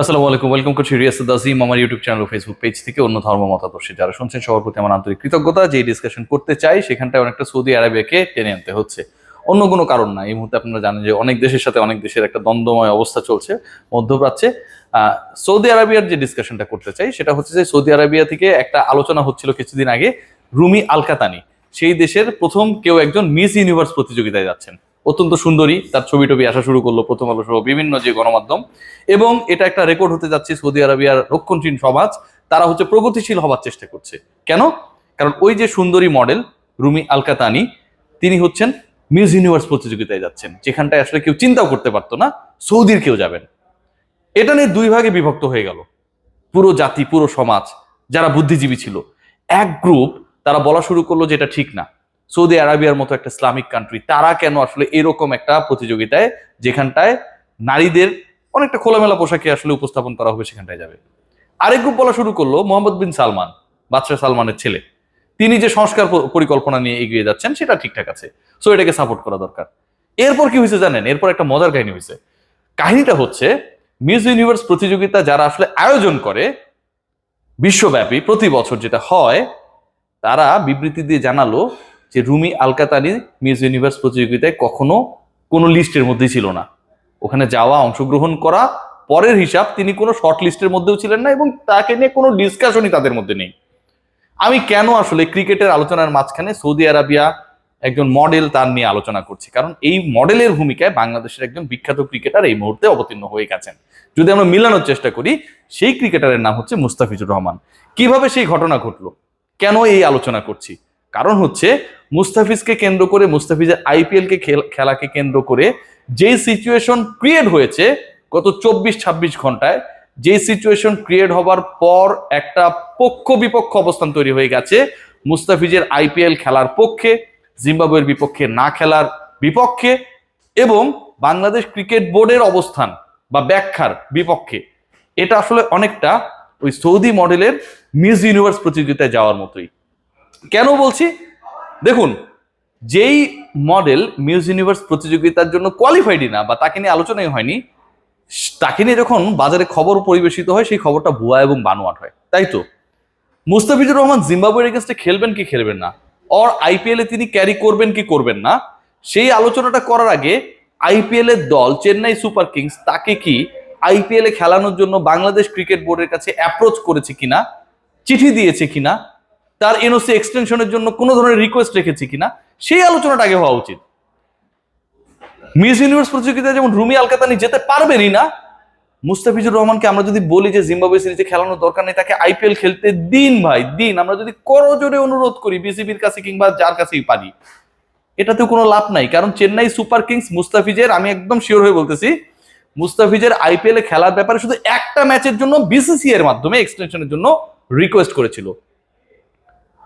আসসালামু আলাইকুম ওয়েলকাম করছি রিয়াসুদ আজিম আমার ইউটিউব চ্যানেল ও ফেসবুক পেজ থেকে অন্য ধর্ম মতাদর্শী। যারা শুনছেন, সবার প্রতি আমার আন্তরিক কৃতজ্ঞতা, যে ডিসকাশন করতে চাই, সেখানটায় অনেকটা সৌদি আরবিয়াকে টেনে আনতে হচ্ছে। অন্য কোনো কারণ না, এই মুহূর্তে আপনারা জানেন যে অনেক দেশের সাথে অনেক দেশের একটা দ্বন্দ্বময় অবস্থা চলছে, মধ্যপ্রাচ্যে। সৌদি আরবিয়ার যে ডিসকাশনটা করতে চাই, সেটা হচ্ছে যে সৌদি আরবিয়া থেকে একটা আলোচনা হচ্ছিল কিছুদিন আগে, রুমি আলকাতানি। সেই দেশের প্রথম কেউ একজন মিস ইউনিভার্স প্রতিযোগিতায় যাচ্ছেন। অত্যন্ত সুন্দরী। তার ছবি টবি আসা শুরু করল প্রথম আলো সহ বিভিন্ন যে গণমাধ্যম। এবং এটা একটা রেকর্ড হতে যাচ্ছে সৌদি আরবিয়ার রক্ষণশীল সমাজ। তারা হচ্ছে প্রগতিশীল হবার চেষ্টা করছে। কেন? কারণ ওই যে সুন্দরী মডেল রুমি আলকাতানি, তিনি হচ্ছেন মিস ইউনিভার্স প্রতিযোগিতায় যাচ্ছেন। যেখানটায় আসলে কেউ চিন্তাও করতে পারতো না, সৌদির কেউ যাবেন। এটা নিয়ে দুই ভাগে বিভক্ত হয়ে গেল। পুরো জাতি, পুরো সমাজ, যারা বুদ্ধিজীবী ছিল, এক গ্রুপ তারা বলা শুরু করল যে এটা ঠিক না। সৌদি আরবিয়ার মতো একটা ইসলামিক কান্ট্রি তারা কেন আসলে এরকম একটা প্রতিযোগিতায়, যেখানটায় নারীদের অনেকটা খোলামেলা পোশাকে আসলে উপস্থাপন করা হবে, সেখানটায় যাবে। আরেক গ্রুপ বলা শুরু করল মোহাম্মদ বিন সালমান, বাদশাহ সালমানের ছেলে। তিনি যে সংস্কার পরিকল্পনা নিয়ে এগিয়ে যাচ্ছেন, সেটা ঠিকঠাক আছে। সো এটাকে সাপোর্ট করা দরকার। এরপর কি হয়েছে জানেন? এরপর একটা মজার কাহিনী হয়েছে। কাহিনীটা হচ্ছে মিস ইউনিভার্স প্রতিযোগিতা যারা আসলে আয়োজন করে, বিশ্বব্যাপী, প্রতি বছর যেটা হয়, তারা বিবৃতি দিয়ে জানালো যে রুমি আলকাতানি মিস ইউনিভার্স প্রতিযোগিতায় কখনো কোনো লিস্টের মধ্যেই ছিল না। ওখানে যাওয়া, অংশগ্রহণ করা, পরের হিসাব তিনি কোনো শর্ট লিস্টের মধ্যেও ছিলেন না এবং তাকে নিয়ে কোনো ডিসকাশনই তাদের মধ্যে নেই। আমি কেন আসলে ক্রিকেটের আলোচনার মাঝখানে সৌদি আরবিয়া একজন মডেল তার নিয়ে আলোচনা করছি? কারণ এই মডেলের ভূমিকায় বাংলাদেশের একজন বিখ্যাত ক্রিকেটার এই মুহূর্তে অবতীর্ণ হয়ে গেছেন। যদি আমরা মিলানোর চেষ্টা করি, সেই ক্রিকেটারের নাম হচ্ছে মুস্তাফিজুর রহমান। কীভাবে সেই ঘটনা ঘটলো? কেন এই আলোচনা করছি? কারণ হচ্ছে মুস্তাফিজকে কেন্দ্র করে, মুস্তাফিজের আইপিএল কে খেল- খেলাকে কেন্দ্র করে যে সিচুয়েশন ক্রিয়েট হয়েছে গত চব্বিশ ছাব্বিশ ঘন্টায় যে সিচুয়েশন ক্রিয়েট হবার পর একটা পক্ষ বিপক্ষ অবস্থান তৈরি হয়ে গেছে। মুস্তাফিজের আইপিএল খেলার পক্ষে, জিম্বাবুয়ের বিপক্ষে না খেলার বিপক্ষে এবং বাংলাদেশ ক্রিকেট বোর্ডের অবস্থান বা ব্যাখ্যার বিপক্ষে। এটা আসলে অনেকটা ওই সৌদি মডেলের মিস ইউনিভার্স প্রতিযোগিতায় যাওয়ার মতোই। কেন বলছি? দেখুন, যেই মডেল মিউজ ইউনিভার্স প্রতিযোগিতার জন্য কোয়ালিফাইডই না, বা তাকে নিয়ে আলোচনাই হয়নি, তাকে নিয়ে যখন বাজারে খবর পরিবেশিত হয়, সেই খবরটা ভুয়া এবং বানোয়াট হয়। তাই তো? মুস্তাফিজুর রহমান জিম্বাবুয়ের এগেনস্টে খেলবেন কি খেলবেন না? অর আইপিএল তিনি ক্যারি করবেন কি করবেন না? সেই আলোচনাটা করার আগে আইপিএল এর দল, চেন্নাই সুপার কিংস, তাকে কি আইপিএল খেলানোর জন্য বাংলাদেশ ক্রিকেট বোর্ডের কাছে অ্যাপ্রোচ করেছে কিনা, চিঠি দিয়েছে কিনা তার এনওসি এক্সটেনশনের জন্য কোনো ধরনের রিকোয়েস্ট রেখেছে কিনা, সেই আলোচনাটা আগে হওয়া উচিত। মিস ইউনিভার্স প্রতিযোগিতায় যেমন রুমি আলকাতানি যেতে পারবেনই না, মুস্তাফিজুর রহমানকে আমরা যদি বলি যে জিম্বাবুয়ে সিরিজে খেলানোর দরকার নেই, তাকে আইপিএল খেলতে দিন ভাই, দিন। আমরা যদি করজোরে অনুরোধ করি বিসিবির কাছে কিংবা যার কাছেই পারি, এটাতেও কোনো লাভ নাই। কারণ চেন্নাই সুপার কিংস মুস্তাফিজের, আমি একদম শিওর হয়ে বলতেছি, মুস্তাফিজের আইপিএল এ খেলার ব্যাপারে শুধু একটা ম্যাচের জন্য বিসিসি এর মাধ্যমে এক্সটেনশনের জন্য রিকোয়েস্ট করেছিল।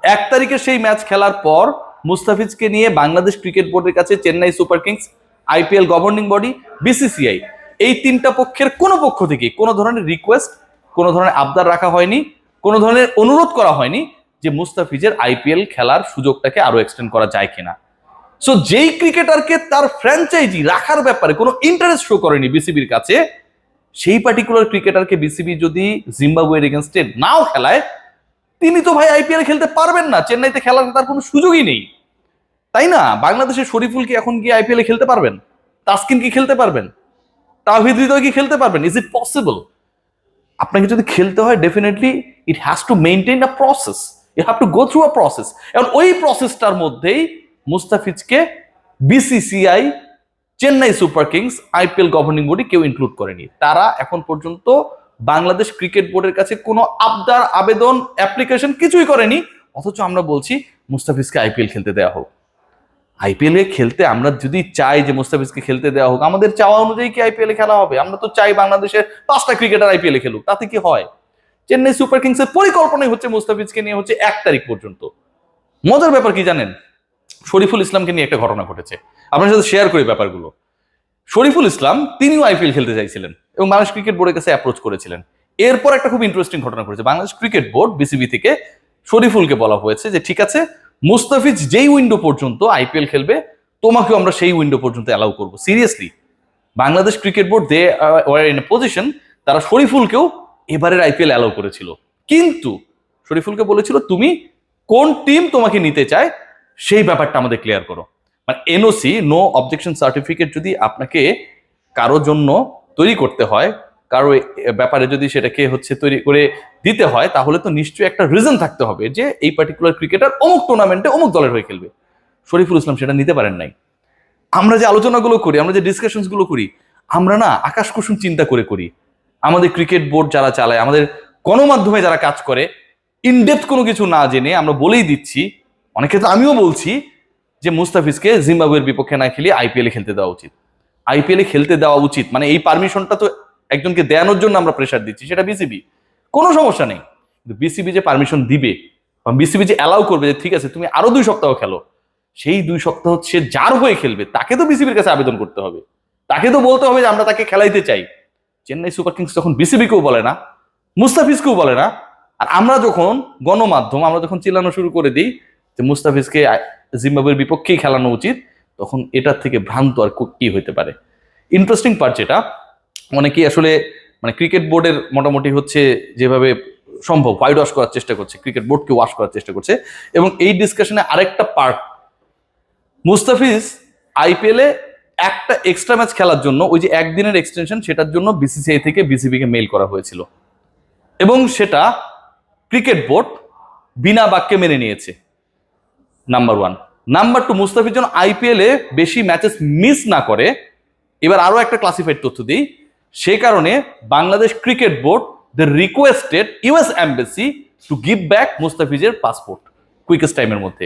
এক তারিখে সেই ম্যাচ খেলার পর মুস্তাফিজকে নিয়ে বাংলাদেশ ক্রিকেট বোর্ডের কাছে Chennai super kings, IPL governing body, BCCI. এই তিনটা পক্ষের কোনো পক্ষ থেকে কোনো ধরনের রিকোয়েস্ট কোনো ধরনের আবদার রাখা হয়নি, কোনো ধরনের অনুরোধ করা হয়নি যে মুস্তাফিজের আইপিএল খেলার সুযোগটাকে আরও এক্সটেন্ড করা যায় কিনা। সো যেই ক্রিকেটারকে তার ফ্র্যাঞ্চাইজি রাখার ব্যাপারে কোনো ইন্টারেস্ট শো করেনি বিসিবির কাছে, সেই পার্টিকুলার ক্রিকেটারকে বিসিবি যদি জিম্বাবুয়ের এগেনস্টে নাও খেলায় তিনি তো ভাই আইপিএল খেলতে পারবেন না, চেন্নাইতে খেলার তার কোনো সুযোগই নেই। তাই না? বাংলাদেশের শরীফুল কি এখন কি আইপিএল খেলতে পারবেন? তাসকিন কি খেলতে পারবেন? তাহিদ হৃদয় কি খেলতে পারবেন? ইজ ইট পসিবল আপনাকে যদি খেলতে হয় definitely it has to maintain a process you have to go through a process এবং ওই প্রসেসটার মধ্যেই মুস্তাফিজকে BCCI Chennai super kings IPL governing body কেউ ইনক্লুড করেনি। তারা এখন পর্যন্ত বাংলাদেশ ক্রিকেট বোর্ডের কাছে কোনো আবদার, আবেদন অ্যাপ্লিকেশন কিছুই করেনি। অথচ আমরা বলছি, মুস্তাফিজকে আইপিএল খেলতে দেওয়া হোক। আইপিএল খেলতে আমরা যদি চাই যে মুস্তাফিজকে খেলতে দেওয়া হোক, আমাদের চাওয়া অনুযায়ী কি আইপিএল খেলা হবে? আমরা তো চাই বাংলাদেশের পাঁচটা ক্রিকেটার আইপিএল এ খেলুক। তাতে কি হয়? চেন্নাই সুপার কিংস এর পরিকল্পনাই হচ্ছে মুস্তাফিজকে নিয়ে হচ্ছে এক তারিখ পর্যন্ত। মজার ব্যাপার কি জানেন? শরীফুল ইসলামকে নিয়ে একটা ঘটনা ঘটেছে। আপনার সাথে শেয়ার করি ব্যাপারগুলো। শরীফুল ইসলাম, তিনিও আইপিএল খেলতে চাইছিলেন। এবং বাংলাদেশ ক্রিকেট বোর্ডের কাছে অ্যাপ্রোচ করেছিলেন। এরপর একটা খুব ইন্টারেস্টিং ঘটনা ঘটেছে। বাংলাদেশ ক্রিকেট বোর্ড বিসিবি থেকে শরীফুলকে বলা হয়েছে যে, ঠিক আছে, মুস্তাফিজ যেই উইন্ডো পর্যন্ত আইপিএল খেলবে, তোমাকেও আমরা সেই উইন্ডো পর্যন্ত অ্যালাউ করব। Seriously Bangladesh cricket board they were in a position তারা শরীফুলকেও এবারের আইপিএল অ্যালাউ করেছিল। কিন্তু শরীফুলকে বলেছিল, তুমি কোন টিম তোমাকে নিতে চায়, সেই ব্যাপারটা আমাদের ক্লিয়ার করো। মানে এনওসি নো অবজেকশন সার্টিফিকেট যদি আপনাকে কারোর জন্য তৈরি করতে হয়, কারও ব্যাপারে যদি সেটাকে হচ্ছে তৈরি করে দিতে হয়, তাহলে তো নিশ্চয়ই একটা রিজন থাকতে হবে যে এই পার্টিকুলার ক্রিকেটার অমুক টুর্নামেন্টে অমুক দলের হয়ে খেলবে। শরীফুল ইসলাম সেটা নিতে পারেন নাই। আমরা যে আলোচনাগুলো করি, আমরা যে ডিসকাশনসগুলো করি, আমরা না আকাশ কুসুম চিন্তা করে করি। আমাদের ক্রিকেট বোর্ড যারা চালায়, আমাদের গণমাধ্যমে যারা কাজ করে ইনডেপথ কোনো কিছু না জেনে আমরা বলেই দিচ্ছি, অনেক ক্ষেত্রে আমিও বলছি যে মুস্তাফিজকে জিম্বাবুয়ের বিপক্ষে না খেলিয়ে আইপিএলে খেলতে দেওয়া উচিত। আইপিএলে খেলতে দেওয়া উচিত। মানে এই পারমিশনটা তো একজনকে দেয়ানোর জন্য আমরা প্রেশার দিচ্ছি, সেটা বিসিবি কোনো সমস্যা নেই। কিন্তু বিসিবি যে পারমিশন দিবে বা বিসিবি যে অ্যালাউ করবে যে ঠিক আছে, তুমি আরও দুই সপ্তাহ খেলো, সেই দুই সপ্তাহ সে যার হয়ে খেলবে, তাকে তো বিসিবির কাছে আবেদন করতে হবে। তাকে তো বলতে হবে যে আমরা তাকে খেলাইতে চাই। চেন্নাই সুপার কিংস যখন বিসিবিকেও বলে না, মুস্তাফিজকেও বলে না। আর আমরা যখন গণমাধ্যম, আমরা যখন চিল্লানো শুরু করে দিই যে মুস্তাফিজকে জিম্বাবুয়ের বিপক্ষেই খেলানো উচিত তখন এটার থেকে ভ্রান্ত আর কো- হতে পারে? ইন্টারেস্টিং পার্ট যেটা, অনেকেই আসলে মানে ক্রিকেট বোর্ডের মোটামুটি হচ্ছে যেভাবে সম্ভব হোয়াইট ওয়াশ করার চেষ্টা করছে ক্রিকেট বোর্ডকে ওয়াশ করার চেষ্টা করছে। এবং এই ডিসকাশনে আরেকটা পার্ট মুস্তাফিজ আইপিএলে একটা এক্সট্রা ম্যাচ খেলার জন্য, ওই যে একদিনের এক্সটেনশন সেটার জন্য বিসিসিআই থেকে বিসিবিকে মেইল করা হয়েছিল। এবং সেটা ক্রিকেট বোর্ড বিনা বাক্যে মেনে নিয়েছে number one number two Mustafiz যেন আইপিএলে বেশি ম্যাচেস মিস না করে, এবার আরও একটা ক্লাসিফাইড তথ্য দিই। সে কারণে Bangladesh cricket board the requested US embassy to give back মুস্তাফিজের পাসপোর্ট কুইকেস্ট টাইমের মধ্যে।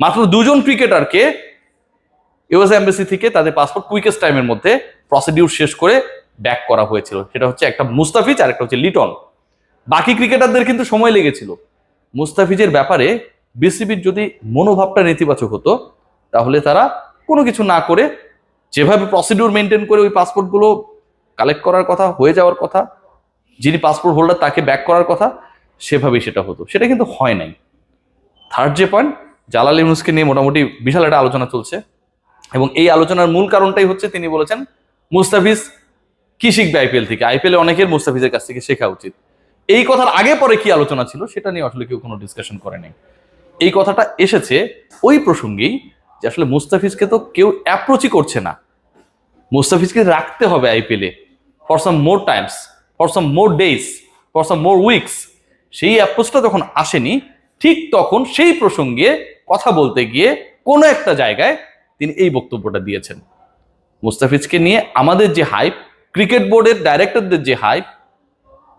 মাত্র দুজন ক্রিকেটারকে ইউএস এম্বাসি থেকে তাদের পাসপোর্ট কুইকেস্ট টাইমের মধ্যে প্রসিডিউর শেষ করে ব্যাক করা হয়েছিল। সেটা হচ্ছে একটা মুস্তাফিজ আর একটা হচ্ছে লিটন। বাকি ক্রিকেটারদের কিন্তু সময় লেগেছিল। মুস্তাফিজের ব্যাপারে বিসিবির যদি মনোভাবটা নেতিবাচক হতো, তাহলে তারা কোনো কিছু না করে যেভাবে প্রসিডিউর মেনটেন করে ওই পাসপোর্টগুলো কালেক্ট করার কথা, হয়ে যাওয়ার কথা, যিনি পাসপোর্ট হোল্ডার তাকে ব্যাক করার কথা, সেভাবেই সেটা হতো। সেটা কিন্তু হয় নাই। থার্ড যে পয়েন্ট জালাল ইউনুসকে নিয়ে মোটামুটি বিশাল একটা আলোচনা চলছে। এবং এই আলোচনার মূল কারণটাই হচ্ছে, তিনি বলেছেন, মুস্তাফিজ কি শিখবে আইপিএল থেকে? আইপিএল অনেকের মুস্তাফিজের কাছ থেকে শেখা উচিত। এই কথার আগে পরে কি আলোচনা ছিল, সেটা নিয়ে আসলে কেউ কোনো ডিসকাশন করেনি এই কথাটা এসেছে ওই প্রসঙ্গেই যে আসলে মুস্তাফিজকে তো কেউ অ্যাপ্রোচই করছে না। মুস্তাফিজকে রাখতে হবে আইপিএলে। For some more times for some more days for some more weeks সেই অ্যাপ্রোচটা যখন আসেনি, ঠিক তখন সেই প্রসঙ্গে কথা বলতে গিয়ে কোনো একটা জায়গায় তিনি এই বক্তব্যটা দিয়েছেন। মুস্তাফিজকে নিয়ে আমাদের যে হাইপ ক্রিকেট বোর্ডের ডাইরেক্টরদের যে হাইপ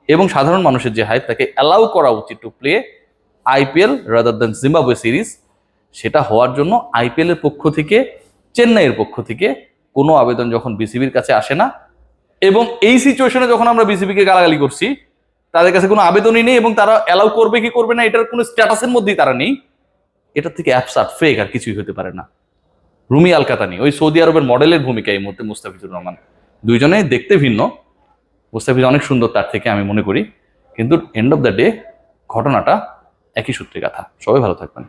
এবং সাধারণ মানুষের যে হাইপ তাকে অ্যালাউ করা উচিত to play IPL rather than Zimbabwe series সেটা হওয়ার জন্য আইপিএল এর পক্ষ থেকে, চেন্নাইয়ের পক্ষ থেকে কোনো আবেদন যখন বিসিবির কাছে আসে না, এবং এই সিচুয়েশনে যখন আমরা বিসিবিকে গালাগালি করছি, তাদের কাছে কোনো আবেদনই নেই এবং তারা অ্যালাউ করবে কি করবে না, এটার কোনো স্ট্যাটাসের মধ্যেই তারা নেই এটার থেকে অ্যাপসাট ফেক আর কিছুই হতে পারে না। রুমি আলকাতানি, ওই সৌদি আরবের মডেলের ভূমিকা এই মুহূর্তে মুস্তাফিজুর রহমান। দুইজনে দেখতে ভিন্ন, মুস্তাফিজ অনেক সুন্দর তার থেকে আমি মনে করি, কিন্তু এন্ড অফ দ্য ডে ঘটনাটা একই সূত্রে গাথা সবাই ভালো থাকবেন।